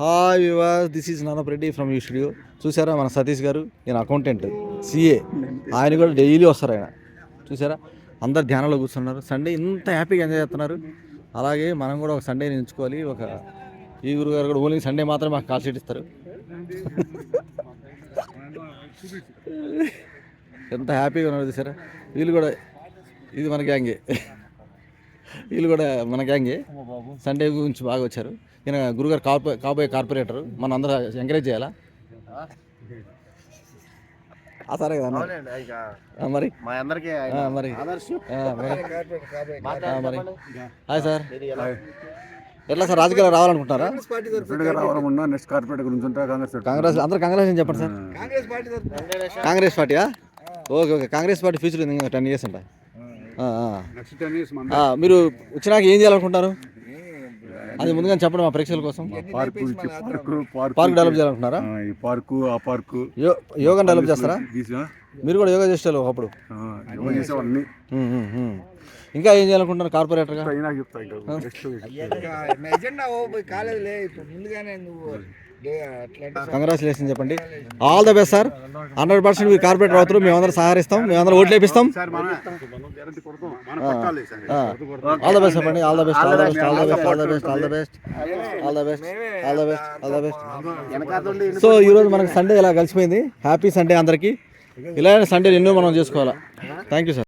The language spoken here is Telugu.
Hi viewers this is Nanapareddy from U studio. చూసారా మన సతీష్ గారు? ఈయన అకౌంటెంట్ సిఏ ఆయన కూడా డైలీ వస్తారు ఆయన. చూసారా? అందరు ధ్యానంలో కూర్చున్నారు. సండే ఇంత హ్యాపీగా ఎంజాయ్ చేస్తున్నారు. అలాగే మనం కూడా ఒక సండేని ఎంచుకోవాలి. ఒక ఈ గురుగారు కూడా ఓన్లీ సండే మాత్రమే మాకు కాల్ షీట్ ఇస్తారు. ఎంత హ్యాపీగా ఉన్నారు చూసారా? వీళ్ళు కూడా ఇది మన గ్యాంగే వీళ్ళు కూడా మన గ్యాంగే. సండే గురించి బాగా వచ్చారు. ఈయన గురుగారు కార్పొ కాబోయే కార్పొరేటర్. మన అందరూ ఎంకరేజ్ చేయాలా? సరే కదా మరి? మరి? మరి? Hi sir. ఎట్లా సార్ రాజకీయాలు రావాలనుకుంటున్నారా? ఫ్రెండ్గా రావాలనుకున్నా నెక్స్ట్ కార్పొరేట్ గురించి ఉంటా కాంగ్రెస్. కాంగ్రెస్ అందరు కాంగ్రెస్ అని చెప్పండి సార్. కాంగ్రెస్ పార్టీయా? Okay okay. Congress party future ఉంది టెన్ ఇయర్స్ ఉంటాయి. మీరు వచ్చినాక ఏం చేయాలనుకుంటారు? అది ముందుగా చెప్పండి మా ప్రేక్షకుల కోసం. పార్కు పార్కు డెవలప్ చేయాలనుకుంటున్నారా ఆ, ఈ పార్కు ఆ పార్కు. యో యోగా డెవలప్ చేస్తారా? మీరు కూడా యోగా చేస్తారు ఒకప్పుడు. ఇంకా ఏం చేయాలనుకుంటున్నారు కార్పొరేటర్గా? అయినా కంగ్రాచులేషన్ చెప్పండి. All the best sir hundred percent మీరు కార్పొరేటర్ అవుతారు మేమందరం సహకరిస్తాం మేమందరం ఓట్లు వేపిస్తాం. సార్ మన గ్యారంటీ కొడతాం మన పట్టాలి సార్. ఆల్ ద బెస్ట్ చెప్పండి all the best all the best all the best all the best all the best all the best all the best all the best so ఈరోజు మనకి సండే ఇలా కలిసిపోయింది? హ్యాపీ సండే అందరికీ. ఇలాంటి సండే ఎన్నో మనం చేసుకోవాలా? Thank you sir